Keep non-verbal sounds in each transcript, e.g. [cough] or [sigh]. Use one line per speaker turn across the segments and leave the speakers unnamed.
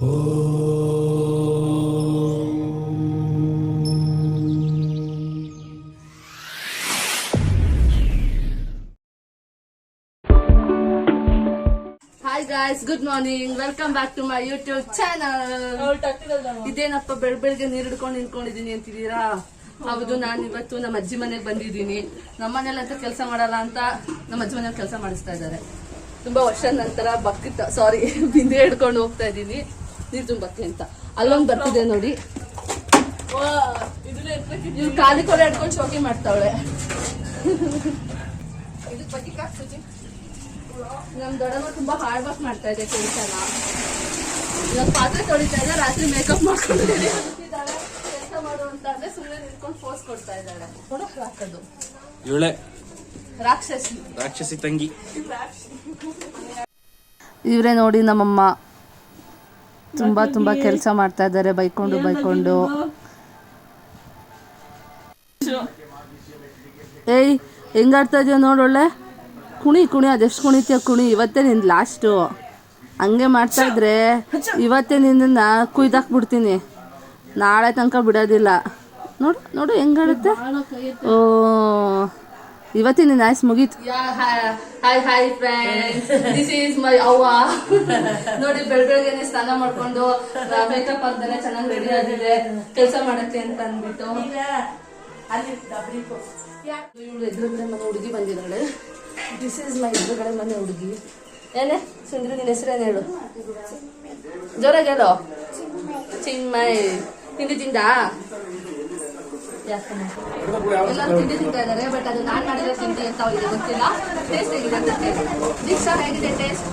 Hi guys good morning welcome back to my YouTube channel ಇದೇನಪ್ಪ, ಬೆಳ್ ಬೆಳಗ್ಗೆ ನೀರ್ ಹಿಡ್ಕೊಂಡು ನಿಂತ್ಕೊಂಡಿದೀನಿ ಅಂತಿದ್ದೀರಾ? ಹೌದು ನಾನು ಇವತ್ತು ನಮ್ಮ ಅಜ್ಜಿ ಮನೆಗೆ ಬಂದಿದ್ದೀನಿ. ನಮ್ಮ ಅಂತ ಕೆಲಸ ಮಾಡಲ್ಲ ಅಂತ ನಮ್ಮ ಅಜ್ಜಿ ಮನೇಲಿ ಕೆಲಸ ಮಾಡಿಸ್ತಾ ಇದ್ದಾರೆ. ತುಂಬಾ ವರ್ಷ ನಂತರ ಬಕ್ಕಿತ್ತ ಸಾರಿ [laughs] ಬಿಂದೆ ಹಿಡ್ಕೊಂಡು ಹೋಗ್ತಾ ಇದ್ದೀನಿ. ನೀರ್ ತುಂಬಕ್ಕೆ ಅಂತ. ಅಲ್ಲೊಂದು ಬರ್ತಿದೆ ನೋಡಿ. ಇವ್ರು ಖಾಲಿ ಕೊಲೆ ಹಿಡ್ಕೊಂಡು ಶೋಕಿ ಮಾಡ್ತಾವಳೆ. ನಮ್ ದೊಡ್ಡಮ್ಮ ತುಂಬಾ ಹಾರ್ಡ್ ವರ್ಕ್ ಮಾಡ್ತಾ ಇದೆ ಕೆಲಸನ. ಇವಾಗ ಪಾತ್ರೆ ತೊಳಿತಾ ಇದೆ ರಾತ್ರಿ ಮೇಕಪ್ ಮಾಡ್ಕೊಂಡಿದ್ದಾಳೆ ಕೆಲಸ ಮಾಡುವಂತ ಅಂದ್ರೆ ಸುಮ್ಮನೆ ನಿಂತ್ಕೊಂಡು ಫೋರ್ಸ್ ಕೊಡ್ತಾ ಇದ್ದಾಳೆ. ನೋಡಕ್ ಹಾಕೋದು
ಇವಳೆ
ರಾಕ್ಷಸಿ.
ರಾಕ್ಷಸಿ ತಂಗಿ.
ಇವರೇ ನೋಡಿ ನಮ್ಮಮ್ಮ. ತುಂಬಾ ತುಂಬಾ ಕೆಲಸ ಮಾಡ್ತಾ ಇದ್ದಾರೆ ಬೈಕೊಂಡು ಬೈಕೊಂಡು. ಏಯ್ ಹೆಂಗಾಡ್ತಾ ಇದೆಯಾ ನೋಡೊಳ್ಳೆ ಕುಣಿ ಕುಣಿ ಅದೆಷ್ಟು ಕುಣಿತೀಯ ಕುಣಿ. ಇವತ್ತೇ ನಿಂದು ಲಾಸ್ಟು ಹಂಗೆ ಮಾಡ್ತಾ ಇದ್ರೆ ಇವತ್ತೇ ನಿನ್ನನ್ನು ಕುಯ್ದಾಕ್ಬಿಡ್ತೀನಿ. ನಾಳೆ ತನಕ ಬಿಡೋದಿಲ್ಲ. ನೋಡು ನೋಡು ಹೆಂಗಾಡುತ್ತೆ ಓ ಇವತ್ತಿನ ನಾಯ್ಸ್ ಮುಗೀತು. Hi hi friends this is my ಅವ್ವ. ನೋಡಿ ಬೆಳ್ ಬೆಳಗ್ಗೆನೆ ಸ್ನಾನ ಮಾಡ್ಕೊಂಡು ಮೇಕಪ್ ಅಂತಾನೆ ಚೆನ್ನಾಗಿ ರೆಡಿ ಆಗಿದೆ. ಕೆಲಸ ಮಾಡಕ್ಕೆ ಅಂತ ಅಂದ್ಬಿಟ್ಟು. ಇವಳು ಎದುರುಗಡೆ ಮನೆ ಹುಡುಗಿ ಬಂದಿದ್ದಾಳೆ. ದಿಸ್ ಈಸ್ ಮೈ ಎದುರುಗಡೆ ಮನೆ ಹುಡುಗಿ. ಏನೇ? ಸುಂದ್ರಿ ನಿನ್ನ ಹೆಸರೇನು ಹೇಳು? ಜೋರಾಗಿ ಹೇಳು? ಚಿನ್ಮಯ್. ತಿಂಡಿ ತಿಂದ ಎಲ್ಲರೂ ತಿಂಡಿ ತಿಂತಾ ಇದ್ದಾರೆ ಬಟ್ ಅದು ನಾನು ಮಾಡಿರೋ ತಿಂಡಿ ಅಂತ ಅವರಿಗೆ ಗೊತ್ತಿಲ್ಲ. ಟೇಸ್ಟ್ ಹೇಗಿದೆ ಅಂತ ಕೇಳಿ. ದೀಕ್ಷಾ ಹೇಗಿದೆ ಟೇಸ್ಟ್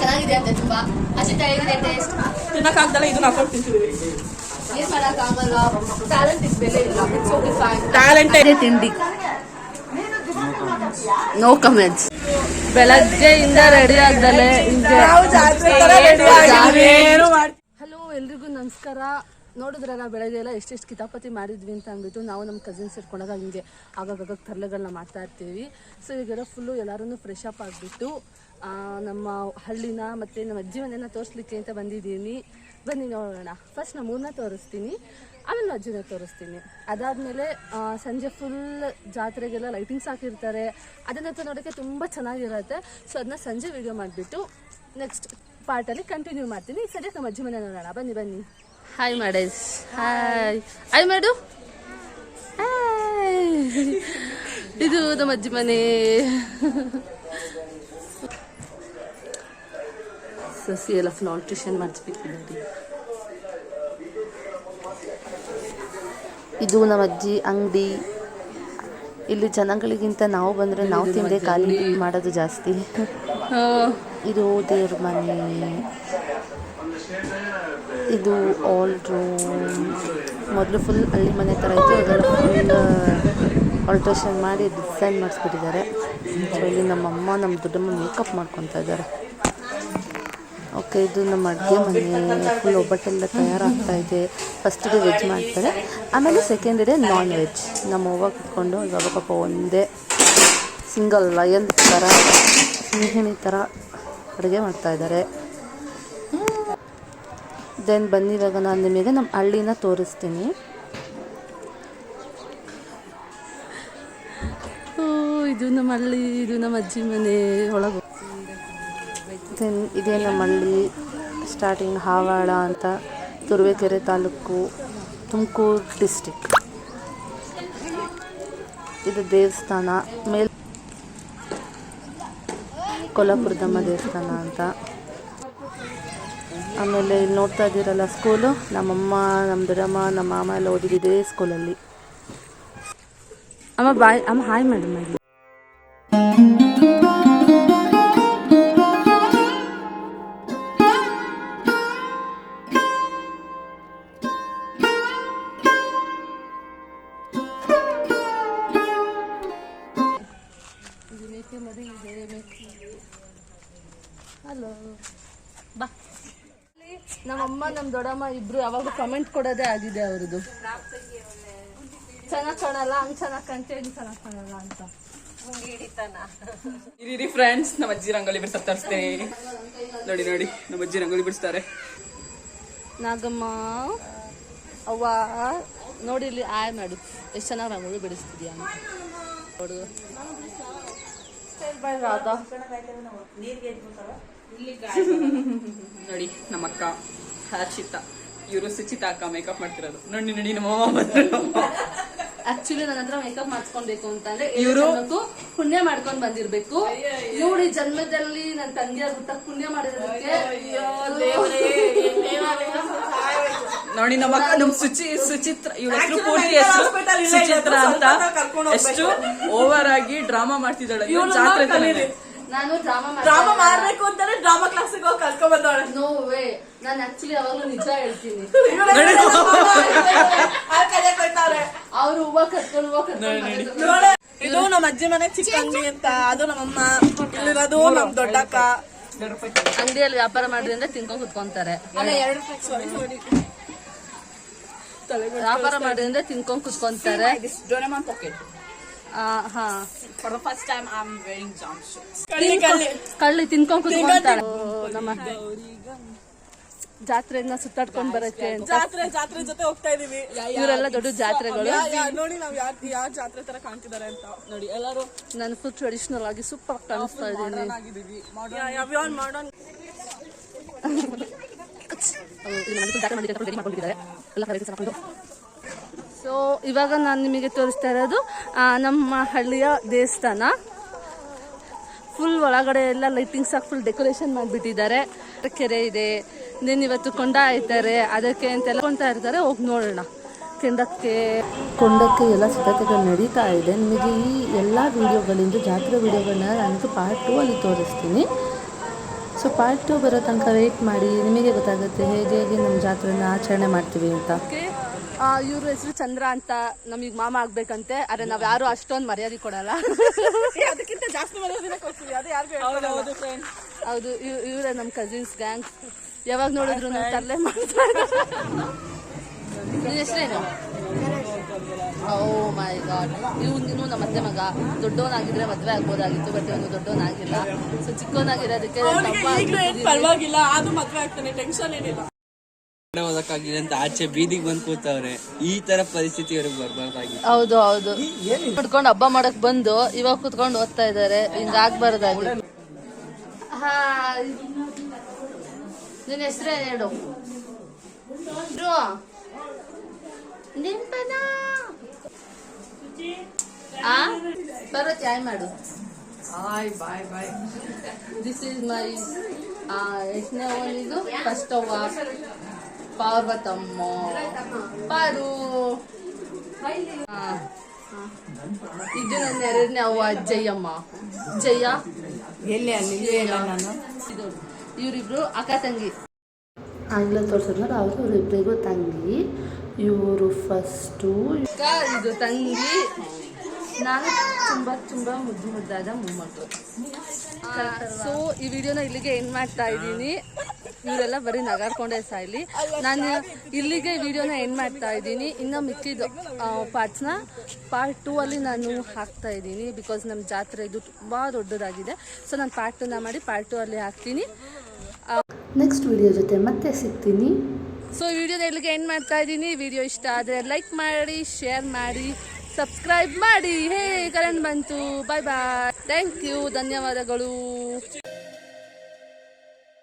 ಚೆನ್ನಾಗಿದೆ ಅಂತೆ ತುಂಬಾ. ಅಶಿತಾ ಹೇಗಿದೆ ಟೇಸ್ಟ್
ತಿನ್ನಕ್ಕಾಗ್ದಲ್ಲ ಇದನ್ನ ಹಾಕೊಂಡು ತಿಂತಿದೀವಿ
ಏನ್ ಮಾಡಕ್ಕಾಗಲ್ಲ ಟ್ಯಾಲೆಂಟ್ ಇಸ್ ಬೆಲೆ ಇಲ್ಲ. ಇಟ್ಸ್ ಓಕೆ ಫೈನ್ ತಿಂಡಿ. ನೋ ಕಮೆಂಟ್ಸ್ ಬೆಳಗ್ಗೆಯಿಂದ ರೆಡಿ ಆಗ್ದಲೆ ಹಲೋ ಎಲ್ರಿಗೂ ನಮಸ್ಕಾರ. ನೋಡಿದ್ರಲ್ಲ ಬೆಳಗ್ಗೆ ಎಲ್ಲ ಎಷ್ಟೆಷ್ಟು ಕಿತಾಪತಿ ಮಾಡಿದ್ವಿ ಅಂತ ಅಂದ್ಬಿಟ್ಟು ನಾವು ನಮ್ಮ ಕಸಿನ್ಸ್ ಇಟ್ಕೊಂಡಾಗ ಹಿಂಗೆ ಆಗಾಗ ತರಲೆಗಳನ್ನ ಮಾಡ್ತಾ ಇರ್ತೀವಿ. ಸೊ ಈಗೆಲ್ಲ ಫುಲ್ಲು ಎಲ್ಲರೂ ಫ್ರೆಶ್ ಅಪ್ ಆಗಿಬಿಟ್ಟು ನಮ್ಮ ಹಳ್ಳಿನ ಮತ್ತು ನಮ್ಮ ಅಜ್ಜಿ ಮನೆನ ತೋರಿಸ್ಲಿಕ್ಕೆ ಅಂತ ಬಂದಿದ್ದೀನಿ. ಬನ್ನಿ ನೋಡೋಣ. ಫಸ್ಟ್ ನಮ್ಮ ಊರನ್ನ ತೋರಿಸ್ತೀನಿ. ಆಮೇಲೆ ಅಜ್ಜಿನ ತೋರಿಸ್ತೀನಿ. ಅದಾದಮೇಲೆ ಸಂಜೆ ಫುಲ್ ಜಾತ್ರೆಗೆಲ್ಲ ಲೈಟಿಂಗ್ಸ್ ಹಾಕಿರ್ತಾರೆ. ಅದನ್ನಂತೂ ನೋಡೋಕ್ಕೆ ತುಂಬ ಚೆನ್ನಾಗಿರುತ್ತೆ. ಸೊ ಅದನ್ನ ಸಂಜೆ ವಿಡಿಯೋ ಮಾಡಿಬಿಟ್ಟು ನೆಕ್ಸ್ಟ್ ಪಾರ್ಟಲ್ಲಿ ಕಂಟಿನ್ಯೂ ಮಾಡ್ತೀನಿ. ಸರಿ ನಮ್ಮ ಅಜ್ಜಿ ಮನೆ ನೋಡೋಣ. ಬನ್ನಿ ಬನ್ನಿ. ಹಾಯ್ ಮಾಡೇಶ್ ಹಾಯ್ ಹಾಯ್ ಮಾಡು ಹಾಯ್ ಇದು ನಮ್ಮ ಅಜ್ಜಿ ಮನೆ. ಸಸಿ ಎಲ್ಲ ಫುಲ್ ಟ್ಯೂಷನ್ ಮಾಡಿಸ್ಬೇಕಿದ್ದಾರೆ
ಇದು ನಮ್ಮ ಅಜ್ಜಿ ಅಂಗಡಿ. ಇಲ್ಲಿ ಜನಗಳಿಗಿಂತ ನಾವು ಬಂದರೆ ನಾವು ತಿಂದೆ ಖಾಲಿ ಮಾಡೋದು ಜಾಸ್ತಿ. ಇದು ದೇವ್ರ ಮನೆ. ಇದು ಆಲ್ ರೂಮ್ ಮೊದಲು ಫುಲ್ ಹಳ್ಳಿ ಮನೆ ಥರ ಇತ್ತು ಅದೆಲ್ಲ ಫುಲ್ ಆಲ್ಟ್ರೇಷನ್ ಮಾಡಿ ಡಿಸೈನ್ ಮಾಡಿಸ್ಬಿಟ್ಟಿದ್ದಾರೆ. ಸೊ ಇಲ್ಲಿ ನಮ್ಮಮ್ಮ ನಮ್ಮ ದೊಡ್ಡಮ್ಮ ಮೇಕಪ್ ಮಾಡ್ಕೊತಾ ಇದ್ದಾರೆ. ಓಕೆ ಇದು ನಮ್ಮ ಅಡುಗೆ ಮನೆ ಫುಲ್ ಒಬ್ಬಟ್ಟೆಲ್ಲ ತಯಾರಾಗ್ತಾ ಇದೆ. ಫಸ್ಟ್ ಡೇ ವೆಜ್ ಮಾಡ್ತಾರೆ, ಆಮೇಲೆ ಸೆಕೆಂಡ್ ಡೇ ನಾನ್ ವೆಜ್ ನಮ್ಮ ಅವ್ವ ಕುತ್ಕೊಂಡು, ಇವಾಗ ಪಾಪ ಒಂದೇ ಸಿಂಗಲ್ ಲಯನ್ ಥರ ಸಿಂಹಿಣಿ ಥರ ಅಡುಗೆ ಮಾಡ್ತಾ ಇದ್ದಾರೆ. ದೆನ್ ಬನ್ನಿ ಇವಾಗ ನಾನು ನಿಮಗೆ ನಮ್ಮ ಹಳ್ಳಿನ ತೋರಿಸ್ತೀನಿ.
ಇದು ನಮ್ಮ ಹಳ್ಳಿ ಇದು ನಮ್ಮ ಅಜ್ಜಿ ಮನೆ ಒಳಗೆ
ದೆನ್ ಇದೇ ನಮ್ಮ ಹಳ್ಳಿ ಸ್ಟಾರ್ಟಿಂಗ್ ಹಾವಾಡ ಅಂತ ತುರುವೇಕೆರೆ ತಾಲೂಕು ತುಮಕೂರು ಡಿಸ್ಟಿಕ್ ಇದು ದೇವಸ್ಥಾನ. ಮೇಲೆ ಕೊಲ್ಲಾಪುರದಮ್ಮ ದೇವಸ್ಥಾನ ಅಂತ. ಆಮೇಲೆ ಇಲ್ಲಿ ನೋಡ್ತಾ ಇದ್ದೀರಲ್ಲ ಸ್ಕೂಲು? ನಮ್ಮಮ್ಮ, ನಮ್ಮ ದೊಡ್ಡಮ್ಮ ನಮ್ಮ ಮಾಮ ಎಲ್ಲ ಓದಿದ್ದೇ ಸ್ಕೂಲಲ್ಲಿ.
ಅಮ್ಮ ಬಾಯ್, ಅಮ್ಮ ಹಾಯ್ ಮೇಡಮ್ ಇಲ್ಲಿ ನಮ್ಮ ದೊಡ್ಡಮ್ಮ ಇಬ್ರು ಯಾವಾಗ ಕಮೆಂಟ್ ಕೊಡೋದೇ ಆಗಿದೆ ಅವ್ರದ್ದು. ಚೆನ್ನಾಗಿ ಕಾಣಲ್ಲ? ಹಂಗ್ ಚೆನ್ನಾಗಿ ಕಾಣ್ತೀಯ? ಹಿಂಗ್ ಚೆನ್ನಾಗಿ ಕಾಣಲ್ಲ ಅಂತ.
ಇರಿ ಫ್ರೆಂಡ್ಸ್ ನಮ್ಮ ಅಜ್ಜಿ ರಂಗೋಲಿ ಬಿಡ್ಸ ತರಿಸ್ತೇನೆ. ನೋಡಿ ನೋಡಿ ನಮ್ಮ ಅಜ್ಜಿ ರಂಗೋಲಿ ಬಿಡಿಸ್ತಾರೆ.
ನಾಗಮ್ಮ ಅವ್ವ ನೋಡಿ ಇಲ್ಲಿ ಆಯ್ ಮಾಡು. ಎಷ್ಟು ಚೆನ್ನಾಗಿ ರಂಗೋಲಿ ಬಿಡಿಸ್ತಿದ್ಯಾ ನೋಡು. ಬೈ ರಾಧಾ [laughs]
ನೋಡಿ ನಮ್ಮ ಅಕ್ಕ ಹರ್ಷಿತಾ ಇವರು ಸುಚಿತ ಅಕ್ಕ ಮೇಕಪ್ ಮಾಡ್ತಿರೋದು. ನೋಡಿ ನೋಡಿ ನಮ್ಮ ಮಾಮ ಬಂದ್ರು.
ಆಕ್ಚುಲಿ ನನ್ನ ಹತ್ರ ಮೇಕಪ್ ಮಾಡಿಸ್ಕೊಳ್ಬೇಕು ಅಂತಂದ್ರೆ
ಇವ್ರು-
ಪುಣ್ಯ ಮಾಡ್ಕೊಂಡ್ ಬಂದಿರ್ಬೇಕು. ನೋಡಿ ಜನ್ಮದಲ್ಲಿ ನನ್ನ ತಂಗಿ ಆಗುತ್ತ ಪುಣ್ಯ ಮಾಡಿರೋದಕ್ಕೆ
ನೋಡಿ ನಮ್ಮ ಅಕ್ಕ ನಮ್ ಸುಚಿ ಸುಚಿತ್ರ ಇವ್ರ ಹೆಸರು ಪೂರ್ತಿ ಹೆಸರು ಸುಚಿತ್ರ ಅಂತ. ಎಷ್ಟು ಓವರ್ ಆಗಿ ಡ್ರಾಮಾ ಮಾಡ್ತಿದ್ದಾಳೆ. ಜಾತ್ರೆ.
ನಾನು ಡ್ರಾಮಾ
ಡ್ರಾಮಾ ಮಾಡ್ಬೇಕು ಅಂತಾನೆ ಡ್ರಾಮಾ ಕ್ಲಾಸಿಗೆ ಹೋಗಿ ಕಲ್ತ್ಕೊಂಡ್ ಬಂದವಳೆ.
ನೋ ವೇ ನಾನು ಆಕ್ಚುಲಿ ಯಾವಾಗ್ಲೂ ನಿಜ ಹೇಳ್ತೀನಿ.
ಆ ಕಡೆ ಕೊಯ್ತಾರೆ
ಅವ್ರು ಹೂವ ಕಟ್ಕೊಂಡು ಹೂವ ಮನೆಗೆ
ಇದು ನಮ್ಮ ಅಜ್ಜಿ ಮನೆ ಚಿಕ್ಕ ಅಂಗಡಿ ಅಂತ ಅದು ನಮ್ಮಮ್ಮ ಇಲ್ಲಿರೋದು ನಮ್ ದೊಡ್ಡಕ್ಕ.
ಅಂಗಡಿಯಲ್ಲಿ ವ್ಯಾಪಾರ ಮಾಡಿದ್ರಿಂದ ತಿನ್ಕೊಂಡ್ ಕುತ್ಕೊಂತಾರೆ.
ಅಲ್ಲ ಎರಡು ಸಾರಿ. ಸಾರಿ
ವ್ಯಾಪಾರ ಮಾಡಿದ್ರಿಂದ ತಿನ್ಕೊಂಡ್ ಕುತ್ಕೊಂತಾರೆ.
Doraemon pocket.
ಆ, ಹಾ
first time I'm wearing jumpsuits.
ಕಳ್ಳಿ ಕಳ್ಳಿ.
ಕಳ್ಳಿ ತಿನ್ಕೊಂಡ್ ಕುತ್ಕೊಂತಾರೆ ನಮ್ಮ ಜಾತ್ರೆಯನ್ನ ಸುತ್ತಾಡ್ಕೊಂಡ್ ಬರತ್ತೆ ಅಂತ.
ಜಾತ್ರೆ ಜಾತ್ರೆ ಜೊತೆ ಹೋಗ್ತಾ ಇದೀವಿ.
ಇವರೆಲ್ಲ ದೊಡ್ಡ ಜಾತ್ರೆಗಳು.
ನೋಡಿ ನಾವ್ ಯಾರ್ ಯಾವ ಜಾತ್ರೆ ತರ ಕಾಣ್ತಿದ್ದಾರೆ ಅಂತ.
ನೋಡಿ ಎಲ್ಲರೂ
ನಾನು ಫುಲ್ ಟ್ರೆಡಿಷನಲ್ ಆಗಿ ಸೂಪರ್ ಕಾಣಿಸ್ತಾ ಇದ್ದೀನಿ.
ಆಗಿದ್ದೀವಿ.
ಯಾವ್ಯಾವ ಮಾಡೋಣ
ಸೊ ಇವಾಗ ನಾನು ನಿಮಗೆ ತೋರಿಸ್ತಾ ಇರೋದು ನಮ್ಮ ಹಳ್ಳಿಯ ದೇವಸ್ಥಾನ. ಫುಲ್ ಒಳಗಡೆ ಎಲ್ಲ ಲೈಟಿಂಗ್ಸ್ ಹಾಕಿ ಫುಲ್ ಡೆಕೋರೇಷನ್ ಮಾಡಿಬಿಟ್ಟಿದ್ದಾರೆ. ಕೆರೆ ಇದೆ. ದೆನ್ ಇವತ್ತು ಕೊಂಡ ಆಯ್ತಾರೆ ಅದಕ್ಕೆ ಅಂತೆಲ್ಲ ಕೊಂತ ಇರ್ತಾರೆ ಹೋಗಿ ನೋಡೋಣ. ಕೆಂಡಕ್ಕೆ.
ಕೊಂಡಕ್ಕೆ ಎಲ್ಲ ಸಿದ್ಧತೆಗಳು ನಡೀತಾ ಇದೆ. ನಿಮಗೆ ಈ ಎಲ್ಲ ವೀಡಿಯೋಗಳಿಂದ ಜಾತ್ರೆ ವೀಡಿಯೋಗಳನ್ನ ನಾನು ಪಾರ್ಟ್ ಟೂ ಅಲ್ಲಿ ತೋರಿಸ್ತೀನಿ. ಸೊ ಪಾರ್ಟ್ ಟು ಬರೋ ತನಕ ವೆಯ್ಟ್ ಮಾಡಿ. ನಿಮಗೆ ಗೊತ್ತಾಗುತ್ತೆ ಹೇಗೆ ಹೇಗೆ ನಮ್ಮ ಜಾತ್ರೆನ ಆಚರಣೆ ಮಾಡ್ತೀವಿ ಅಂತ.
ಇವ್ರ ಹೆಸರು ಚಂದ್ರ ಅಂತ ನಮಗೆ ಮಾಮ ಆಗ್ಬೇಕಂತೆ. ಅರೆ ನಾವ್ ಯಾರು ಅಷ್ಟೊಂದು ಮರ್ಯಾದೆ ಕೊಡಲ್ಲ.
ಅದಕ್ಕಿಂತ ಜಾಸ್ತಿ ಮರ್ಯಾದೆ ಕೊಡ್ತೀವಿ ಅದು ಯಾರಿಗೂ
ಹೌದು ಇವರೇ ನಮ್ಮ ಕಸಿನ್ಸ್ ಗ್ಯಾಂಗ್ ಯಾವಾಗ ನೋಡಿದ್ರು ತರಲೆ ಮಾಡ್ತಾರೆ ಹೆಸರೇನು? ಓ ಮೈ ಗಾಡ್ ಇವ್ ನೀನು ನಮ್ಮ ಅತ್ತೆ ಮಗ. ದೊಡ್ಡವನಾಗಿದ್ರೆ ಮದ್ವೆ ಆಗ್ಬೋದಾಗಿತ್ತು ಬಟ್ ಇವನು ದೊಡ್ಡವನಾಗಿಲ್ಲ. ಸೊ ಚಿಕ್ಕವನಾಗಿರೋದಕ್ಕೆ
ಪರವಾಗಿಲ್ಲ ಅದು ಮದ್ವೆ ಆಗ್ತಾನೆ ಟೆನ್ಷನ್ ಏನಿಲ್ಲ.
ಓದಕ್ಕಾಗಿಲ್ಲ ಅಂತ ಆಚೆ ಬೀದಿಗೆ ಬಂದು ಕೂತವ್ರೆ. ಈ ತರ ಪರಿಸ್ಥಿತಿ ಅವ್ರಿಗೆ ಬರ್ಬಾರ್ದಾಗಿತ್ತು.
ಹೌದು ಹೌದು. ಕುತ್ಕೊಂಡು ಹಬ್ಬ ಮಾಡಕ್ ಬಂದು ಇವಾಗ ಕುತ್ಕೊಂಡು ಓದ್ತಾ ಇದಾರೆ ಹಿಂಗ ಆಗ್ಬಾರ್ದಾಗಿ ಹಾಯ್ ನಿನ್ನ ಹೆಸರೇನು ಹೇಳು. ನಿಂಪನ? ಆ? ಬರುತ್ತೆ ಆಯ್ ಮಾಡು.
ಬಾಯ್ ಬಾಯ್ ಬಾಯ್.
ದಿಸ್ ಇಸ್ ಮೈ ಎಷ್ಟನೇ ಇದು ಫಸ್ಟ್ ಅವ್ವ ಪಾರ್ವತಮ್ಮ. ಪಾರು. ಇದು ನನ್ನ ಎರಡನೇ ಅವ್ವ ಜಯಮ್ಮ. ಜಯ.
ಎಲ್ಲಿ ನಾನು.
ಇದು ಇವರಿಬ್ರು ಅಕ್ಕ ತಂಗಿ.
ಆಗ್ಲೇ ತೋರ್ಸಿದ್ಮೇಲೆ ಅವರು ಇವರಿಬ್ಬರಿಗೂ ತಂಗಿ. ಇವರು ಫಸ್ಟು
ಇದು ತಂಗಿ. ನಾನು ತುಂಬಾ ತುಂಬಾ ಮುದ್ದು ಮುದ್ದಾದ ಮೊಮ್ಮಕ್ಕಳು ಸೊ ಈ ವಿಡಿಯೋನ ಇಲ್ಲಿಗೆ ಏನು ಮಾಡ್ತಾ ಇದ್ದೀನಿ. ಇವರೆಲ್ಲ ಬರೀ ನಗಾಡ್ಕೊಂಡೇ ಸಾಯ್ಲಿ. ನಾನು ಇಲ್ಲಿಗೆ ವಿಡಿಯೋನ ಎಂಡ್ ಮಾಡ್ತಾ ಇದ್ದೀನಿ. ಇನ್ನು ಮಿಕ್ಕಿದ ಪಾರ್ಟ್ಸ್ನ ಪಾರ್ಟ್ ಟೂ ಅಲ್ಲಿ ನಾನು ಹಾಕ್ತಾ ಇದ್ದೀನಿ ಬಿಕಾಸ್ ನಮ್ಮ ಜಾತ್ರೆ ಇದು ತುಂಬ ದೊಡ್ಡದಾಗಿದೆ. ಸೊ ನಾನು ಪಾರ್ಟ್ ಟೂನ ಮಾಡಿ ಪಾರ್ಟ್ ಟೂ ಅಲ್ಲಿ ಹಾಕ್ತೀನಿ.
ನೆಕ್ಸ್ಟ್ ವಿಡಿಯೋ ಜೊತೆ ಮತ್ತೆ ಸಿಗ್ತೀನಿ.
ಸೊ ವಿಡಿಯೋನ ಎಲ್ಲಿಗೆ ಎಂಡ್ ಮಾಡ್ತಾ ಇದ್ದೀನಿ. ವಿಡಿಯೋ ಇಷ್ಟ ಆದರೆ ಲೈಕ್ ಮಾಡಿ ಶೇರ್ ಮಾಡಿ ಸಬ್ಸ್ಕ್ರೈಬ್ ಮಾಡಿ. ಹೇ ಕರೆಂಟ್ ಬಂತು. ಬಾಯ್ ಬಾಯ್ ಥ್ಯಾಂಕ್ ಯು ಧನ್ಯವಾದಗಳು.